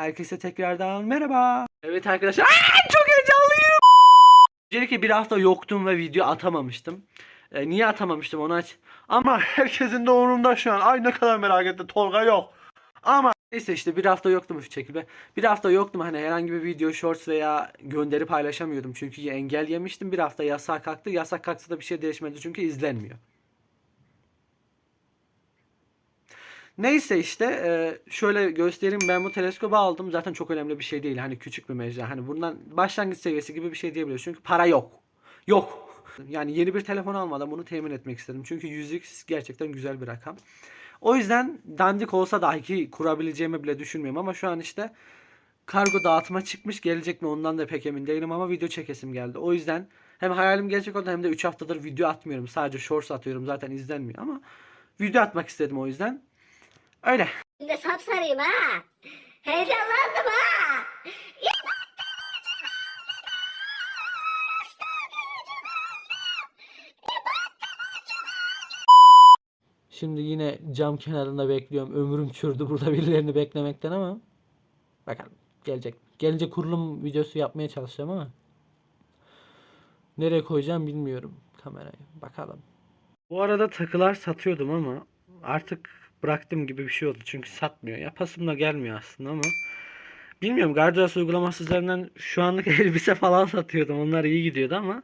Herkese tekrardan merhaba. Evet arkadaşlar. Aa, çok heyecanlıyım. Öncelikle bir hafta yoktum ve video atamamıştım. E, niye atamamıştım onu aç. Ama herkesin de umurunda şu an. Ay ne kadar merak etti. Tolga yok. Ama neyse işte bir hafta yoktum şu çekilme. Bir hafta yoktum hani herhangi bir video shorts veya gönderi paylaşamıyordum. Çünkü engel yemiştim. Bir hafta yasak kalktı. Yasak kalksa da bir şey değişmedi çünkü izlenmiyor. Neyse işte e, şöyle göstereyim. Ben bu teleskobu aldım. Zaten çok önemli bir şey değil. Hani küçük bir mecra. Hani bundan başlangıç seviyesi gibi bir şey diyebiliriz çünkü para yok. Yok. Yani yeni bir telefon almadan bunu temin etmek istedim. Çünkü 100x gerçekten güzel bir rakam. O yüzden dandik olsa dahi ki kurabileceğimi bile düşünmüyorum. Ama şu an işte kargo dağıtıma çıkmış. Gelecek mi ondan da pek emin değilim ama video çekesim geldi. O yüzden hem hayalim gerçek oldu hem de 3 haftadır video atmıyorum. Sadece shorts atıyorum. Zaten izlenmiyor ama video atmak istedim o yüzden öyle. Şimdi sapsarıyım ha. Heyecanlandım ha. Şimdi yine cam kenarında bekliyorum. Ömrüm çürdü burada birilerini beklemekten ama bakalım gelecek. Gelince kurulum videosu yapmaya çalışacağım ama nereye koyacağım bilmiyorum kamerayı. Bakalım. Bu arada takılar satıyordum ama artık bıraktım gibi bir şey oldu. Çünkü satmıyor. Yapasım da gelmiyor aslında ama bilmiyorum. Gardias uygulaması üzerinden şu anlık elbise falan satıyordum. Onlar iyi gidiyordu ama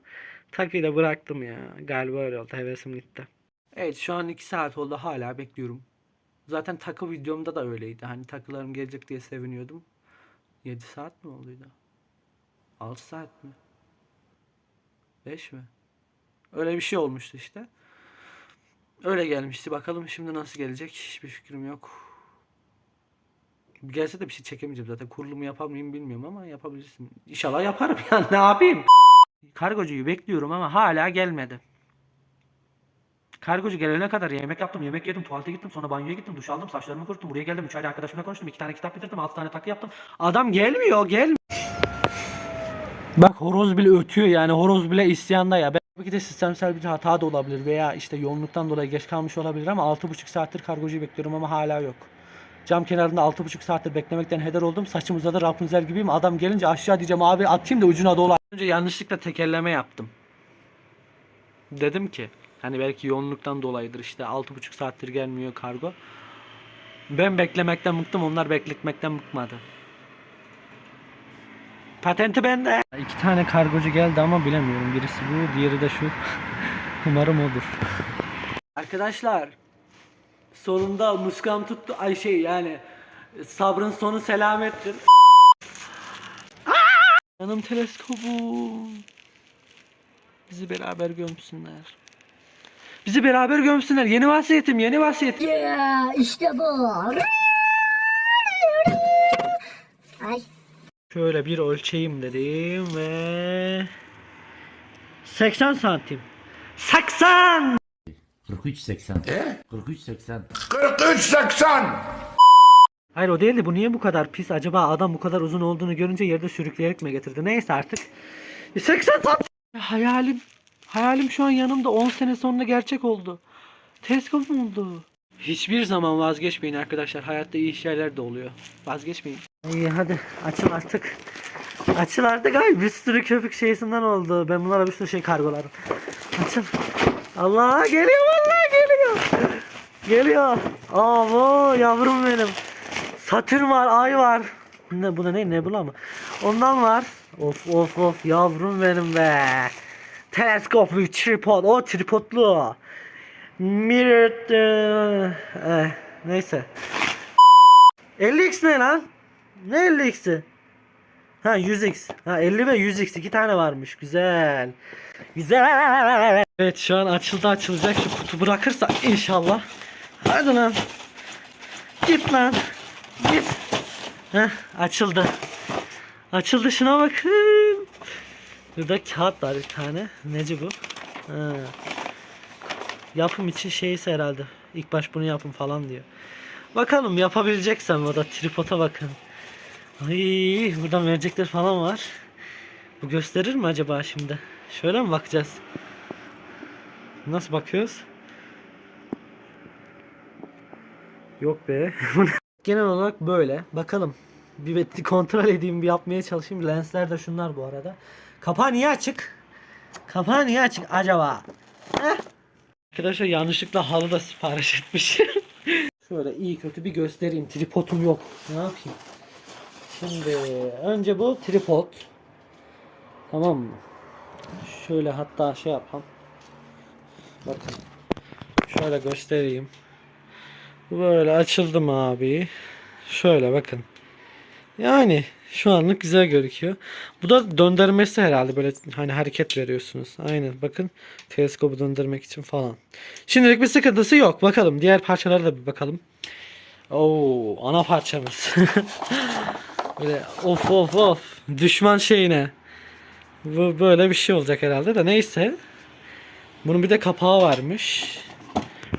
takıyı da bıraktım ya. Galiba öyle oldu. Hevesim gitti. Evet şu an 2 saat oldu hala bekliyorum. Zaten takı videomda da öyleydi. Hani takılarım gelecek diye seviniyordum. 7 saat mi olduydu? 6 saat mi? 5 mi? Öyle bir şey olmuştu işte. Öyle gelmişti. Bakalım şimdi nasıl gelecek? Hiçbir fikrim yok. Gelse de bir şey çekemeyeceğim zaten. Kurulumu yapar mıyım bilmiyorum ama yapabilirsin. İnşallah yaparım ya. Ne yapayım? Kargocuyu bekliyorum ama hala gelmedi. Kargocu gelene kadar yemek yaptım, yemek yedim, tuvalete gittim, sonra banyoya gittim, duş aldım, saçlarımı kuruttum, buraya geldim, üç ayrı arkadaşımla konuştum, iki tane kitap bitirdim, altı tane takı yaptım. Adam gelmiyor, gelmiyor. Bak horoz bile ötüyor yani horoz bile isyanda ya. Belki de sistemsel bir hata da olabilir veya işte yoğunluktan dolayı geç kalmış olabilir ama 6,5 saattir kargocuyu bekliyorum ama hala yok. Cam kenarında 6,5 saattir beklemekten heder oldum. Saçım uzadı Rapunzel gibiyim. Adam gelince aşağı diyeceğim abi atayım da ucuna dola. Önce yanlışlıkla tekerleme yaptım. Dedim ki hani belki yoğunluktan dolayıdır işte 6,5 saattir gelmiyor kargo. Ben beklemekten bıktım onlar bekletmekten bıkmadı. Patenti bende. İki tane kargocu geldi ama bilemiyorum. Birisi bu, diğeri de şu. Umarım odur. Arkadaşlar sonunda muskam tuttu. Ay şey yani sabrın sonu selamettir. Canım teleskobum. Bizi beraber gömsünler. Bizi beraber gömsünler. Yeni vasiyetim, yeni vasiyetim. Ya işte bu. Şöyle bir ölçeyim dedim ve 80 santim. 80! 43.80. E? 43.80. 43.80 Hayır o değildi. Bu niye bu kadar pis? Acaba adam bu kadar uzun olduğunu görünce yerde sürükleyerek mi getirdi? Neyse artık. 80 santim. Hayalim. Hayalim şu an yanımda 10 sene sonra gerçek oldu. Teleskop mu oldu? Hiçbir zaman vazgeçmeyin arkadaşlar. Hayatta iyi şeyler de oluyor. Vazgeçmeyin. İyi hadi açıl artık. Açıl artık ay bir sürü köpük şeysinden oldu. Ben bunlara bir sürü şey kargolarım. Açıl. Allah geliyor vallahi geliyor. Geliyor. Aa yavrum benim. Satürn var, ay var. Ne bu da ne nebula mı? Ondan var. Of of of yavrum benim be. Teleskop with tripod. O tripodlu. Mirror eh, neyse. 50x ne lan? Ne 50x'i? Ha 100x. Ha 50 ve 100x iki tane varmış. Güzel. Güzel. Evet şu an açıldı açılacak. Şu kutu bırakırsa inşallah. Hadi lan. Git lan. Git. Heh açıldı. Açıldı şuna bakın. Burada kağıt var bir tane. Nece bu? Ha. Yapım için şeyse herhalde. İlk baş bunu yapın falan diyor. Bakalım yapabileceksem o da tripoda bakın. Burada mercekler falan var. Bu gösterir mi acaba şimdi? Şöyle mi bakacağız? Nasıl bakıyoruz? Yok be. Genel olarak böyle. Bakalım. Bir kontrol edeyim bir yapmaya çalışayım. Lensler de şunlar bu arada. Kapağı niye açık? Kapağı niye açık acaba? Heh. Arkadaşlar yanlışlıkla halı da sipariş etmiş. Şöyle iyi kötü bir göstereyim. Tripodum yok. Ne yapayım? Şimdi önce bu tripod. Tamam mı? Şöyle hatta şey yapalım. Bakın. Şöyle göstereyim. Böyle açıldım abi. Şöyle bakın. Yani şu anlık güzel gözüküyor. Bu da döndürmesi herhalde böyle hani hareket veriyorsunuz. Aynen bakın teleskobu döndürmek için falan. Şimdilik bir sıkıntısı yok. Bakalım diğer parçalara da bir bakalım. Oo ana parçamız. böyle of of of düşman şeyine. Bu böyle bir şey olacak herhalde de neyse. Bunun bir de kapağı varmış.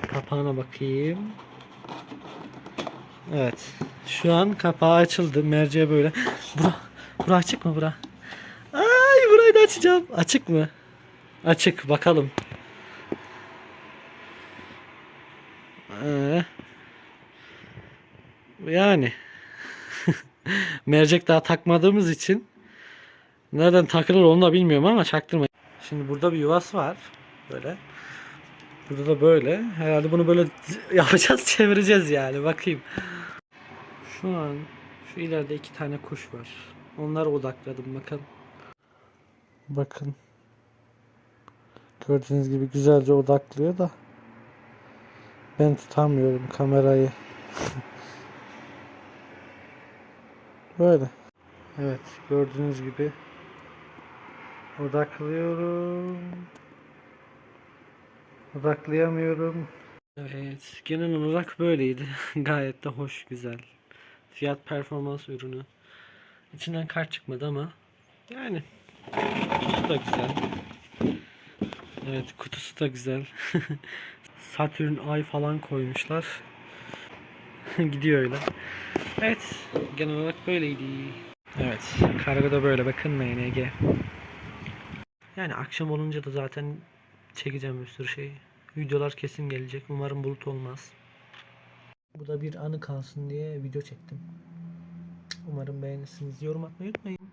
Kapağına bakayım. Evet. Şu an kapağı açıldı. Merceğe böyle. Bura, bura açık mı bura? Ay burayı da açacağım. Açık mı? Açık. Bakalım. Ee, yani. Mercek daha takmadığımız için nereden takılır onu da bilmiyorum ama çaktırmayın. Şimdi burada bir yuvası var. Böyle. Burada da böyle. Herhalde bunu böyle yapacağız, çevireceğiz yani. Bakayım. Şu an şu ileride iki tane kuş var. Onlara odakladım bakın. Bakın. Gördüğünüz gibi güzelce odaklıyor da ben tutamıyorum kamerayı. Böyle. Evet gördüğünüz gibi odaklıyorum. Odaklayamıyorum. Evet, genel olarak böyleydi. Gayet de hoş, güzel. Fiyat performans ürünü. İçinden kart çıkmadı ama yani kutusu da güzel. Evet, kutusu da güzel. Satürn ay falan koymuşlar. Gidiyor öyle. Evet, genel olarak böyleydi. Evet, kargo da böyle bakın MNG. Yani akşam olunca da zaten çekeceğim bir sürü şey. Videolar kesin gelecek. Umarım bulut olmaz. Bu da bir anı kalsın diye video çektim. Umarım beğenirsiniz. Yorum atmayı unutmayın.